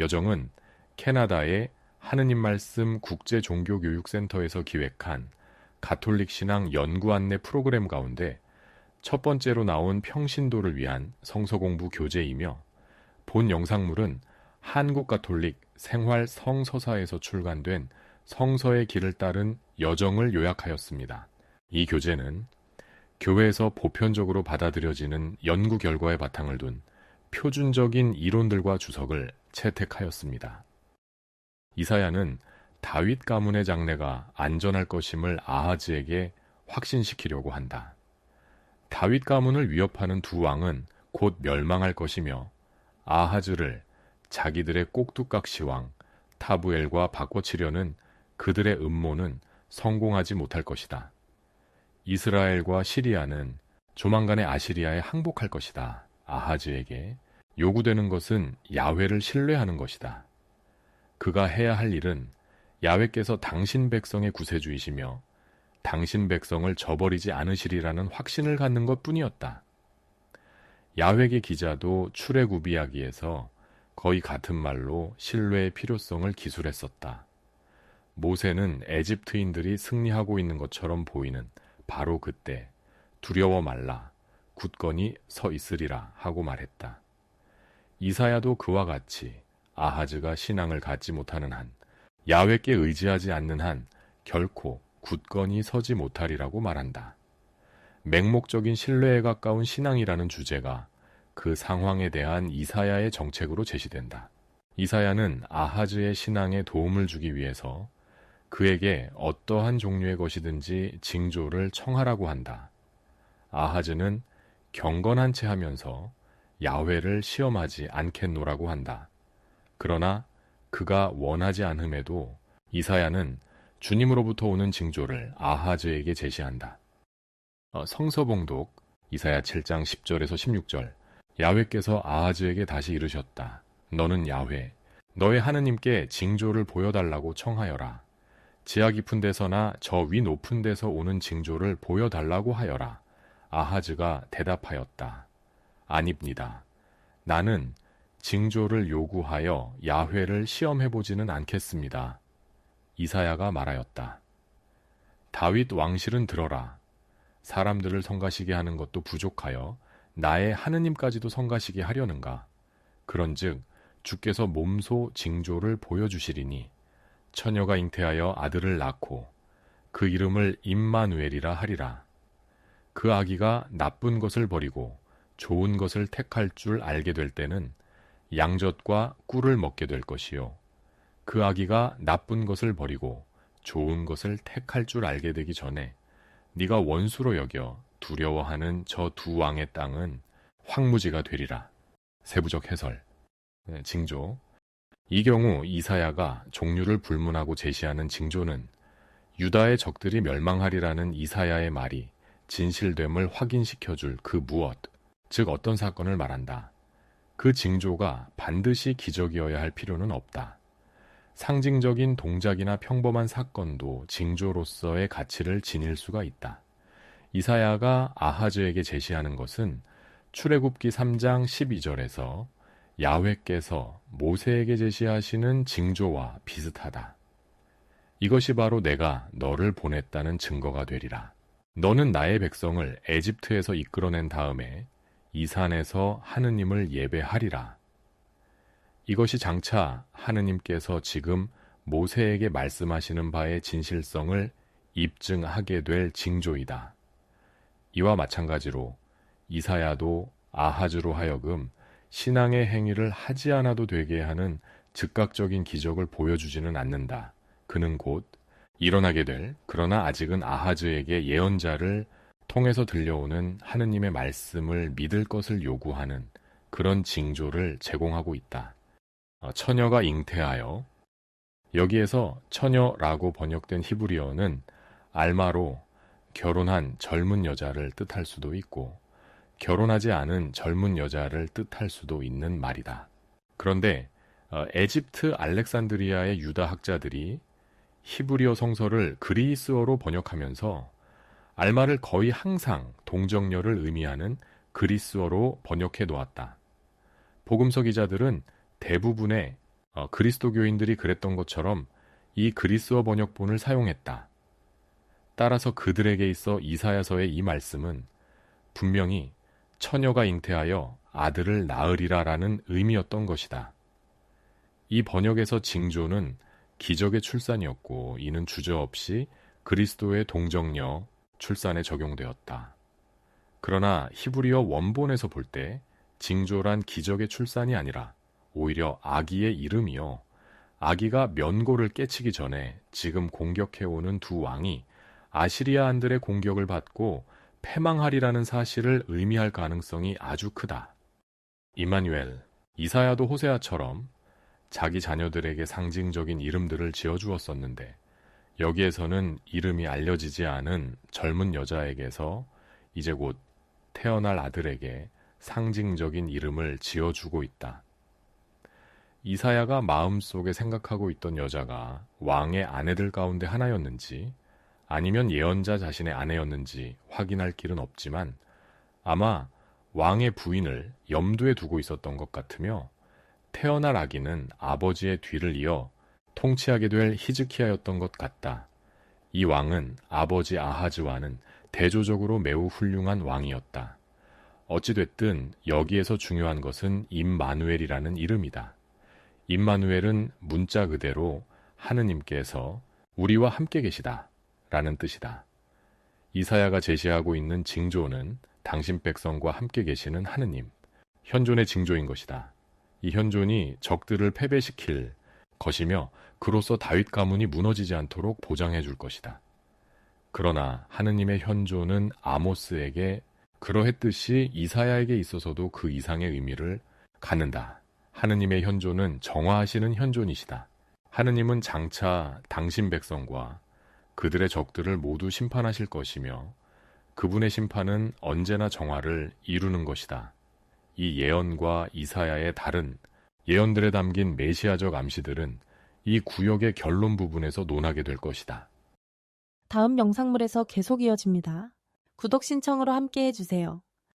여정은 캐나다의 하느님 말씀 국제 종교 교육 센터에서 기획한 가톨릭 신앙 연구 안내 프로그램 가운데 첫 번째로 나온 평신도를 위한 성서 공부 교재이며 본 영상물은 한국 가톨릭 생활 성서사에서 출간된 성서의 길을 따른 여정을 요약하였습니다. 이 교재는 교회에서 보편적으로 받아들여지는 연구 결과에 바탕을 둔 표준적인 이론들과 주석을 채택하였습니다. 이사야는 다윗 가문의 장래가 안전할 것임을 아하즈에게 확신시키려고 한다. 다윗 가문을 위협하는 두 왕은 곧 멸망할 것이며 아하즈를 자기들의 꼭두각시 왕 타부엘과 바꿔치려는 그들의 음모는 성공하지 못할 것이다. 이스라엘과 시리아는 조만간에 아시리아에 항복할 것이다. 아하즈에게 요구되는 것은 야훼를 신뢰하는 것이다. 그가 해야 할 일은 야훼께서 당신 백성의 구세주이시며 당신 백성을 저버리지 않으시리라는 확신을 갖는 것 뿐이었다. 야훼계 기자도 출애굽 이야기에서 거의 같은 말로 신뢰의 필요성을 기술했었다. 모세는 에집트인들이 승리하고 있는 것처럼 보이는 바로 그때 두려워 말라 굳건히 서 있으리라 하고 말했다. 이사야도 그와 같이 아하즈가 신앙을 갖지 못하는 한, 야훼께 의지하지 않는 한 결코 굳건히 서지 못하리라고 말한다. 맹목적인 신뢰에 가까운 신앙이라는 주제가 그 상황에 대한 이사야의 정책으로 제시된다. 이사야는 아하즈의 신앙에 도움을 주기 위해서 그에게 어떠한 종류의 것이든지 징조를 청하라고 한다. 아하즈는 경건한 채 하면서 야훼를 시험하지 않겠노라고 한다. 그러나 그가 원하지 않음에도 이사야는 주님으로부터 오는 징조를 아하즈에게 제시한다. 어, 성서봉독 이사야 7장 10절에서 16절 야훼께서 아하즈에게 다시 이르셨다. 너는 야훼 너의 하느님께 징조를 보여달라고 청하여라. 지하 깊은 데서나 저 위 높은 데서 오는 징조를 보여달라고 하여라. 아하즈가 대답하였다. 아닙니다. 나는 징조를 요구하여 야훼를 시험해 보지는 않겠습니다. 이사야가 말하였다. 다윗 왕실은 들어라. 사람들을 성가시게 하는 것도 부족하여 나의 하느님까지도 성가시게 하려는가? 그런즉 주께서 몸소 징조를 보여주시리니 처녀가 잉태하여 아들을 낳고 그 이름을 임마누엘이라 하리라. 그 아기가 나쁜 것을 버리고 좋은 것을 택할 줄 알게 될 때는 양젖과 꿀을 먹게 될 것이요. 그 아기가 나쁜 것을 버리고 좋은 것을 택할 줄 알게 되기 전에 네가 원수로 여겨 두려워하는 저 두 왕의 땅은 황무지가 되리라. 세부적 해설. 네, 징조. 이 경우 이사야가 종류를 불문하고 제시하는 징조는 유다의 적들이 멸망하리라는 이사야의 말이 진실됨을 확인시켜 줄 그 무엇, 즉 어떤 사건을 말한다. 그 징조가 반드시 기적이어야 할 필요는 없다. 상징적인 동작이나 평범한 사건도 징조로서의 가치를 지닐 수가 있다. 이사야가 아하즈에게 제시하는 것은 출애굽기 3장 12절에서 야훼께서 모세에게 제시하시는 징조와 비슷하다. 이것이 바로 내가 너를 보냈다는 증거가 되리라. 너는 나의 백성을 에집트에서 이끌어낸 다음에 이 산에서 하느님을 예배하리라. 이것이 장차 하느님께서 지금 모세에게 말씀하시는 바의 진실성을 입증하게 될 징조이다. 이와 마찬가지로 이사야도 아하즈로 하여금 신앙의 행위를 하지 않아도 되게 하는 즉각적인 기적을 보여주지는 않는다. 그는 곧 일어나게 될 그러나 아직은 아하즈에게 예언자를 통해서 들려오는 하느님의 말씀을 믿을 것을 요구하는 그런 징조를 제공하고 있다. 어, 처녀가 잉태하여 여기에서 처녀라고 번역된 히브리어는 알마로 결혼한 젊은 여자를 뜻할 수도 있고 결혼하지 않은 젊은 여자를 뜻할 수도 있는 말이다. 그런데 어, 에집트 알렉산드리아의 유다 학자들이 히브리어 성서를 그리스어로 번역하면서 알마를 거의 항상 동정녀를 의미하는 그리스어로 번역해 놓았다. 복음서 기자들은 대부분의 어, 그리스도교인들이 그랬던 것처럼 이 그리스어 번역본을 사용했다. 따라서 그들에게 있어 이사야서의 이 말씀은 분명히 처녀가 잉태하여 아들을 낳으리라라는 의미였던 것이다. 이 번역에서 징조는 기적의 출산이었고 이는 주저없이 그리스도의 동정녀 출산에 적용되었다. 그러나 히브리어 원본에서 볼 때 징조란 기적의 출산이 아니라 오히려 아기의 이름이요. 아기가 면고를 깨치기 전에 지금 공격해오는 두 왕이 아시리아안들의 공격을 받고 패망하리라는 사실을 의미할 가능성이 아주 크다. 이마뉴엘, 이사야도 호세아처럼 자기 자녀들에게 상징적인 이름들을 지어주었었는데 여기에서는 이름이 알려지지 않은 젊은 여자에게서 이제 곧 태어날 아들에게 상징적인 이름을 지어주고 있다. 이사야가 마음속에 생각하고 있던 여자가 왕의 아내들 가운데 하나였는지 아니면 예언자 자신의 아내였는지 확인할 길은 없지만 아마 왕의 부인을 염두에 두고 있었던 것 같으며 태어날 아기는 아버지의 뒤를 이어 통치하게 될 히즈키야였던 것 같다. 이 왕은 아버지 아하즈와는 대조적으로 매우 훌륭한 왕이었다. 어찌됐든 여기에서 중요한 것은 임마누엘이라는 이름이다. 임마누엘은 문자 그대로 하느님께서 우리와 함께 계시다 라는 뜻이다. 이사야가 제시하고 있는 징조는 당신 백성과 함께 계시는 하느님, 현존의 징조인 것이다. 이 현존이 적들을 패배시킬 것이며 그로써 다윗 가문이 무너지지 않도록 보장해 줄 것이다. 그러나 하느님의 현존은 아모스에게 그러했듯이 이사야에게 있어서도 그 이상의 의미를 갖는다. 하느님의 현존은 정화하시는 현존이시다. 하느님은 장차 당신 백성과 그들의 적들을 모두 심판하실 것이며 그분의 심판은 언제나 정화를 이루는 것이다. 이 예언과 이사야의 다른 예언들에 담긴 메시아적 암시들은 이 구역의 결론 부분에서 논하게 될 것이다. 다음 영상물에서 계속 이어집니다. 구독 신청으로 함께 해주세요.